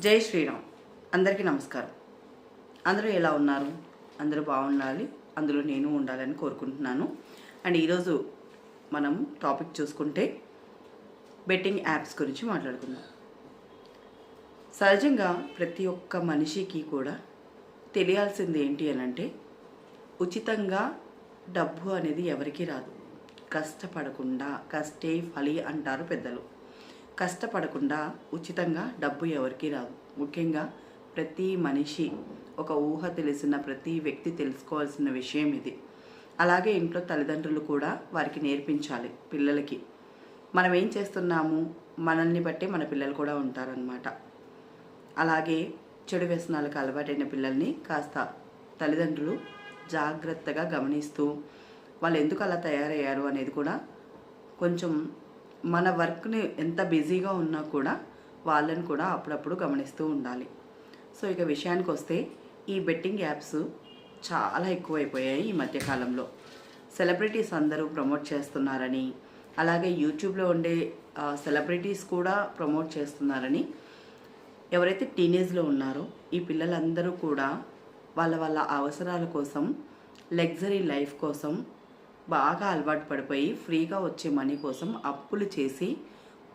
జై శ్రీరామ్. అందరికీ నమస్కారం. అందరూ ఎలా ఉన్నారు? అందరూ బాగుండాలి. అందులో నేను ఉండాలని కోరుకుంటున్నాను. అండ్ ఈరోజు మనం టాపిక్ చూసుకుంటే బెట్టింగ్ యాప్స్ గురించి మాట్లాడుకుందాం. సహజంగా ప్రతి ఒక్క మనిషికి కూడా తెలియాల్సింది ఏంటి అని అంటే ఉచితంగా డబ్బు అనేది ఎవరికీ రాదు. కష్టపడకుండా కష్టే ఫలి అంటారు పెద్దలు. కష్టపడకుండా ఉచితంగా డబ్బు ఎవరికీ రాదు. ముఖ్యంగా ప్రతి మనిషి ఒక ఊహ తెలిసిన ప్రతి వ్యక్తి తెలుసుకోవాల్సిన విషయం ఇది. అలాగే ఇంట్లో తల్లిదండ్రులు కూడా వారికి నేర్పించాలి పిల్లలకి. మనం ఏం చేస్తున్నాము? మనల్ని బట్టి మన పిల్లలు కూడా ఉంటారనమాట అలాగే చెడు వ్యసనాలకు అలవాటైన పిల్లల్ని కాస్త తల్లిదండ్రులు జాగ్రత్తగా గమనిస్తూ వాళ్ళు ఎందుకు అలా తయారయ్యారు? అనేది కూడా కొంచెం మన వర్క్ని ఎంత బిజీగా ఉన్నా కూడా వాళ్ళని కూడా అప్పుడప్పుడు గమనిస్తూ ఉండాలి. సో ఇక విషయానికి వస్తే ఈ బెట్టింగ్ యాప్స్ చాలా ఎక్కువైపోయాయి ఈ మధ్యకాలంలో సెలబ్రిటీస్ అందరూ ప్రమోట్ చేస్తున్నారని అలాగే యూట్యూబ్లో ఉండే సెలబ్రిటీస్ కూడా ప్రమోట్ చేస్తున్నారని ఎవరైతే టీనేజ్లో ఉన్నారో ఈ పిల్లలందరూ కూడా వాళ్ళ వాళ్ళ అవసరాల కోసం లగ్జరీ లైఫ్ కోసం బాగా అలవాటు పడిపోయి ఫ్రీగా వచ్చే మనీ కోసం అప్పులు చేసి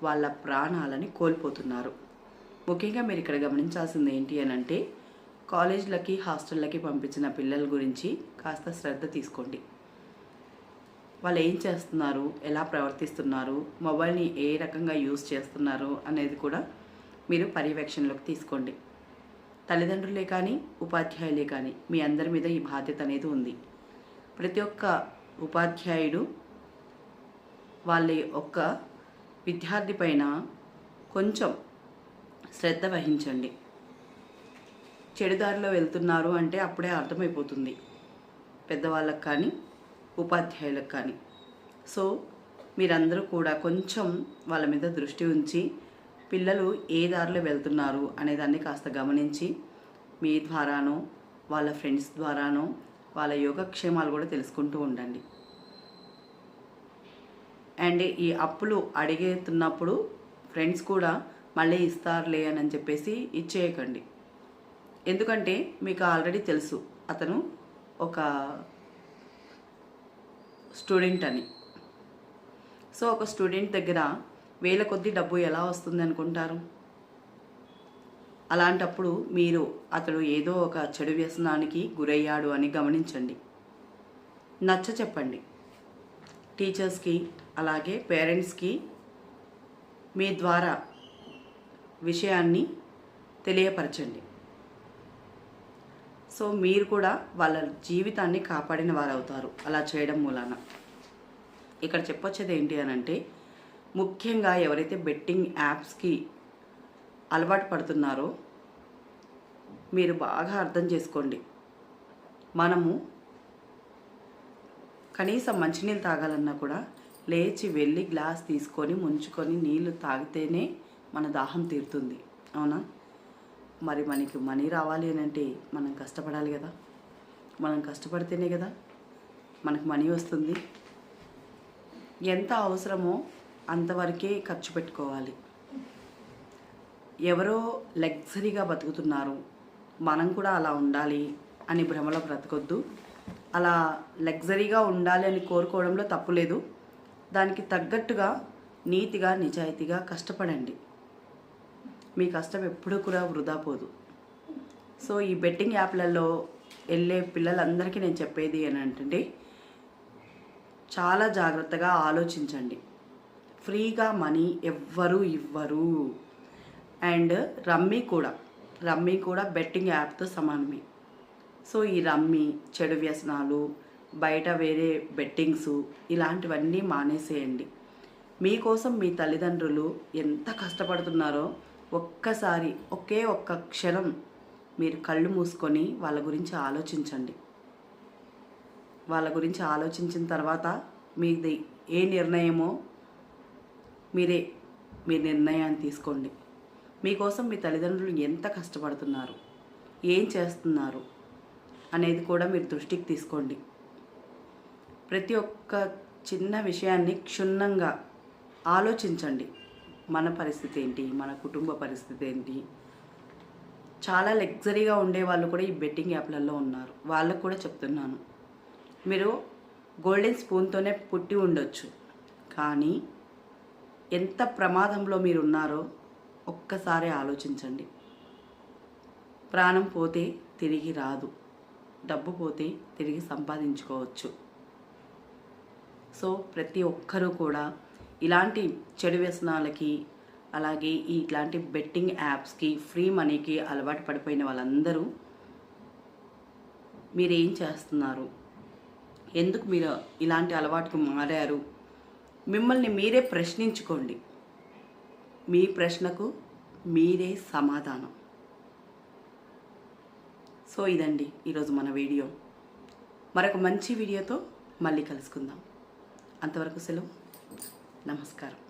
వాళ్ళ ప్రాణాలని కోల్పోతున్నారు. ముఖ్యంగా మీరు ఇక్కడ గమనించాల్సింది ఏంటి అని అంటే కాలేజ్లకి హాస్టళ్ళకి పంపించిన పిల్లల గురించి కాస్త శ్రద్ధ తీసుకోండి. వాళ్ళు ఏం చేస్తున్నారు? ఎలా ప్రవర్తిస్తున్నారు? మొబైల్ని ఏ రకంగా యూజ్ చేస్తున్నారు అనేది కూడా మీరు పర్యవేక్షణలోకి తీసుకోండి. తల్లిదండ్రులే కానీ ఉపాధ్యాయులే కానీ మీ అందరి మీద ఈ బాధ్యత అనేది ఉంది. ప్రతి ఒక్క ఉపాధ్యాయుడు వాళ్ళ ఒక్క విద్యార్థి పైన కొంచెం శ్రద్ధ వహించండి. చెడుదారిలో వెళ్తున్నారు అంటే అప్పుడే అర్థమైపోతుంది. పెద్దవాళ్ళకి కానీ ఉపాధ్యాయులకు కానీ. సో మీరందరూ కూడా కొంచెం వాళ్ళ మీద దృష్టి ఉంచి పిల్లలు ఏ దారిలో వెళ్తున్నారు అనేదాన్ని కాస్త గమనించి మీ ద్వారానో వాళ్ళ ఫ్రెండ్స్ ద్వారానో వాళ్ళ యోగక్షేమాలు కూడా తెలుసుకుంటూ ఉండండి. అండ్ ఈ అప్పులు అడిగేతున్నప్పుడు ఫ్రెండ్స్ కూడా మళ్ళీ ఇస్తారులే అని చెప్పేసి ఇచ్చేయకండి. ఎందుకంటే మీకు ఆల్రెడీ తెలుసు అతను ఒక స్టూడెంట్ అని. సో ఒక స్టూడెంట్ దగ్గర వేల కొద్ది డబ్బు ఎలా వస్తుంది అనుకుంటారు? అలాంటప్పుడు మీరు అతడు ఏదో ఒక చెడు వ్యసనానికి గురయ్యాడు అని గమనించండి. నచ్చ చెప్పండి. టీచర్స్కి అలాగే పేరెంట్స్కి మీ ద్వారా విషయాన్ని తెలియపరచండి. సో మీరు కూడా వాళ్ళ జీవితాన్ని కాపాడిన వారు అవుతారు అలా చేయడం మూలాన. ఇక్కడ చెప్పొచ్చేది ఏంటి అని అంటే ముఖ్యంగా ఎవరైతే బెట్టింగ్ యాప్స్కి అలవాటు పడుతున్నారో మీరు బాగా అర్థం చేసుకోండి. మనము కనీసం మంచినీళ్ళు తాగాలన్నా కూడా లేచి వెళ్ళి గ్లాస్ తీసుకొని ముంచుకొని నీళ్ళు తాగితేనే మన దాహం తీరుతుంది. అవునా? మరి మనకి మనీ రావాలి అని అంటే మనం కష్టపడాలి కదా. మనం కష్టపడితేనే కదా మనకు మనీ వస్తుంది. ఎంత అవసరమో అంతవరకే ఖర్చు పెట్టుకోవాలి. ఎవరో లగ్జరీగా బతుకుతున్నారు. మనం కూడా అలా ఉండాలి అని భ్రమలో బ్రతకొద్దు. అలా లగ్జరీగా ఉండాలి అని కోరుకోవడంలో తప్పు లేదు. దానికి తగ్గట్టుగా నీతిగా నిజాయితీగా కష్టపడండి. మీ కష్టం ఎప్పుడూ కూడా వృధా పోదు. సో ఈ బెట్టింగ్ యాప్లలో వెళ్ళే పిల్లలందరికీ నేను చెప్పేది ఏంటంటే చాలా జాగ్రత్తగా ఆలోచించండి. ఫ్రీగా మనీ ఎవ్వరూ ఇవ్వరు. అండ్ రమ్మీ కూడా. రమ్మీ కూడా బెట్టింగ్ యాప్తో సమానమే. సో ఈ రమ్మీ చెడు వ్యసనాలు బయట వేరే బెట్టింగ్స్ ఇలాంటివన్నీ మానేసేయండి. మీకోసం మీ తల్లిదండ్రులు ఎంత కష్టపడుతున్నారో ఒక్కసారి ఒకే ఒక్క క్షణం మీరు కళ్ళు మూసుకొని వాళ్ళ గురించి ఆలోచించండి. వాళ్ళ గురించి ఆలోచించిన తర్వాత మీది ఏ నిర్ణయమో మీరే మీ నిర్ణయాన్ని తీసుకోండి. మీకోసం మీ తల్లిదండ్రులు ఎంత కష్టపడుతున్నారు? ఏం చేస్తున్నారు? అనేది కూడా మీరు దృష్టికి తీసుకోండి. ప్రతి ఒక్క చిన్న విషయాన్ని క్షుణ్ణంగా ఆలోచించండి. మన పరిస్థితి ఏంటి? మన కుటుంబ పరిస్థితి ఏంటి? చాలా లగ్జరీగా ఉండే వాళ్ళు కూడా ఈ బెట్టింగ్ యాప్లలో ఉన్నారు. వాళ్ళకు కూడా చెప్తున్నాను. మీరు గోల్డెన్ స్పూన్తోనే పుట్టి ఉండొచ్చు. కానీ ఎంత ప్రమాదంలో మీరు ఉన్నారో ఒక్కసారి ఆలోచించండి. ప్రాణం పోతే తిరిగి రాదు. డబ్బు పోతే తిరిగి సంపాదించుకోవచ్చు. సో ప్రతి ఒక్కరూ కూడా ఇలాంటి చెడు వ్యసనాలకి అలాగే ఇలాంటి ఇట్లాంటి బెట్టింగ్ యాప్స్కి ఫ్రీ మనీకి అలవాటు పడిపోయిన వాళ్ళందరూ మీరేం చేస్తున్నారు? ఎందుకు మీరు ఇలాంటి అలవాటుకు మారారు? మిమ్మల్ని మీరే ప్రశ్నించుకోండి. మీ ప్రశ్నకు మీరే సమాధానం. సో ఇదండి ఈరోజు మన వీడియో. మరొక మంచి వీడియోతో మళ్ళీ కలుసుకుందాం. అంతవరకు సెలవు. నమస్కారం.